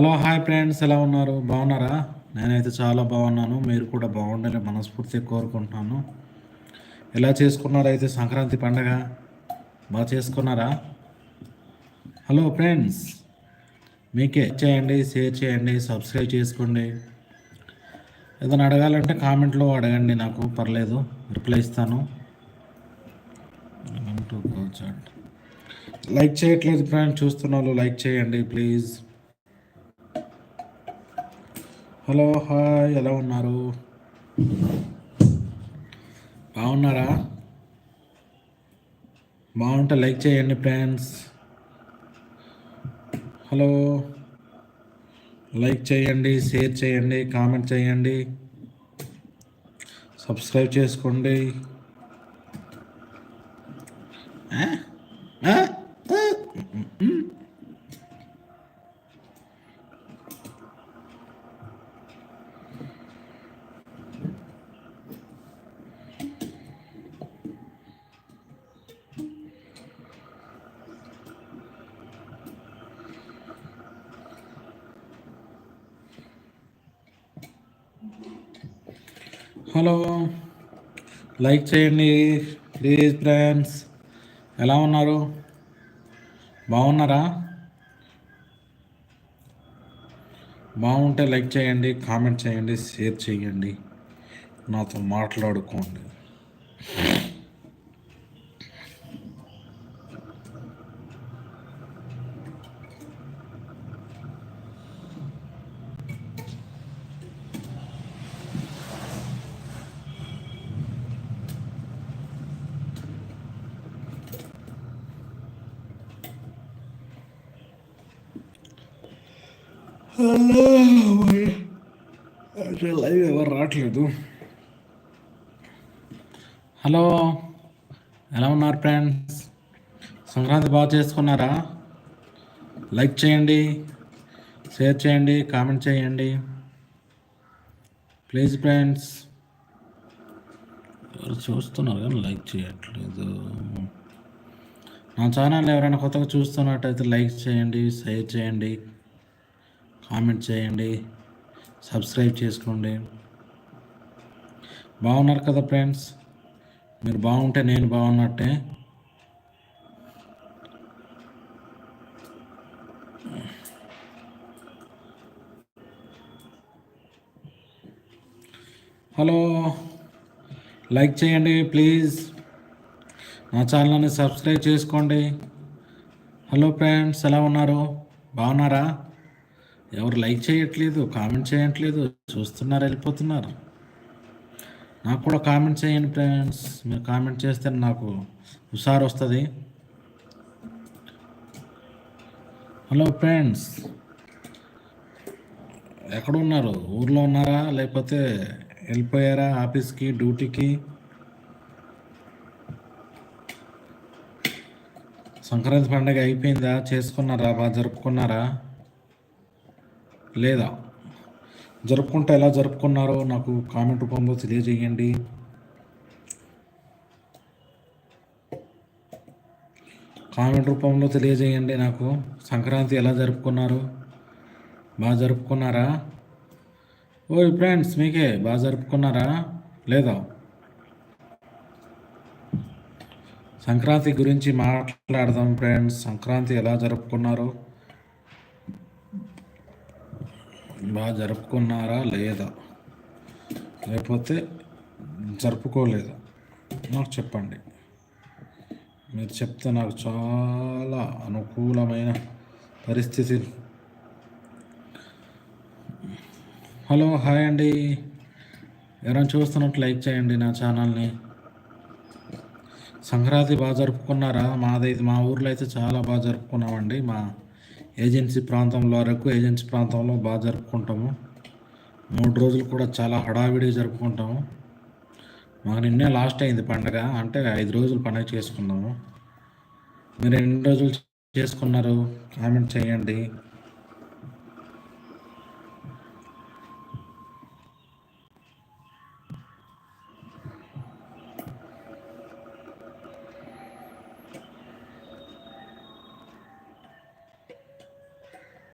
Hello hi friends ఎలా ఉన్నారు? బాగున్నారా? నేనైతే చాలా బాగున్నాను. మీరు కూడా బాగుండాలని మనస్ఫూర్తిగా కోరుకుంటున్నాను. ఎలా చేసుకున్నారైతే అయితే సంక్రాంతి పండగ? బాగా చేసుకున్నారా? హలో ఫ్రెండ్స్ మీకే చేయండి షేర్ చేయండి సబ్స్క్రైబ్ చేసుకోండి. ఏదైనా అడగాలంటే కామెంట్లో అడగండి నాకు పర్లేదు రిప్లై ఇస్తాను. లైక్ చేయట్లేదు ఫ్రెండ్ చూస్తున్న వాళ్ళు లైక్ చేయండి ప్లీజ్. హలో హాయ్ ఎలా ఉన్నారు? బాగున్నారా? బాగుంటే లైక్ చేయండి ఫ్రెండ్స్. హలో లైక్ చేయండి షేర్ చేయండి కామెంట్ చేయండి. సబ్స్క్రైబ్ చేసుకోండి. హలో. లైక్ చేయండి. Please friends. ఎలా ఉన్నారు? బాగున్నారా? బాగుంటే లైక్ చేయండి కామెంట్ చేయండి షేర్ చేయండి. నాతో మాట్లాడుకోండి. లైవ్ ఎవరు రావట్లేదు. హలో ఎలా ఉన్నారు ఫ్రెండ్స్? సంక్రాంతి బాగా చేసుకున్నారా? లైక్ చేయండి షేర్ చేయండి కామెంట్ చేయండి. ప్లీజ్ ఫ్రెండ్స్ ఎవరు చూస్తున్నారు కానీ లైక్ చేయట్లేదు. నా ఛానల్ ఎవరైనా కొత్తగా చూస్తున్నట్టయితే లైక్ చేయండి షేర్ చేయండి. కామెంట్ చేయండి. సబ్స్క్రైబ్ చేసుకోండి. బాగున్నారు కదా ఫ్రెండ్స్? మీరు బాగుంటే నేను బాగున్నట్టే. హలో లైక్ చేయండి ప్లీజ్. నా ఛానల్ని సబ్స్క్రైబ్ చేసుకోండి. హలో ఫ్రెండ్స్ ఎలా ఉన్నారు? బాగున్నారా? ఎవరు లైక్ చేయట్లేదు కామెంట్ చేయట్లేదు చూస్తున్నారు వెళ్ళిపోతున్నారు. నాకు కూడా కామెంట్ చేయండి ఫ్రెండ్స్. మీరు కామెంట్ చేస్తే నాకు హుషారు వస్తుంది. Hello friends. ఎక్కడ ఉన్నారు? ఊర్లో ఉన్నారా? లేకపోతే వెళ్ళిపోయారా ఆఫీస్కి డ్యూటీకి? సంక్రాంతి పండుగ అయిపోయిందా? చేసుకున్నారా? బాగా జరుపుకున్నారా? లేదా? జరుపుకుంటే ఎలా జరుపుకున్నారో నాకు కామెంట్ రూపంలో తెలియజేయండి. కామెంట్ రూపంలో తెలియజేయండి నాకు. సంక్రాంతి ఎలా జరుపుకున్నారు? బాగా జరుపుకున్నారా? ఓయ్ ఫ్రెండ్స్ మీకే బాగా జరుపుకున్నారా? లేదా? సంక్రాంతి గురించి మాట్లాడదాం ఫ్రెండ్స్. సంక్రాంతి ఎలా జరుపుకున్నారు? బాగా జరుపుకున్నారా లేదా? లేకపోతే జరుపుకోలేదా? నాకు చెప్పండి. మీరు చెప్తే నాకు చాలా అనుకూలమైన పరిస్థితి. హలో హాయ్ అండి. ఎవరైనా చూస్తున్నట్టు లైక్ చేయండి నా ఛానల్ని. సంక్రాంతి బాగా జరుపుకున్నారా? మాదైతే మా ఊర్లో అయితే చాలా బాగా జరుపుకున్నామండి మా ఏజెన్సీ ప్రాంతంలో వరకు ఏజెన్సీ ప్రాంతంలో బాగా జరుపుకుంటాము. మూడు రోజులు కూడా చాలా హడావిడిగా జరుపుకుంటాము. మాకు నిన్నే లాస్ట్ అయింది పండగ అంటే ఐదు రోజులు పండగ చేసుకున్నాము. మీరు ఎన్ని రోజులు చేసుకున్నారు? కామెంట్ చేయండి.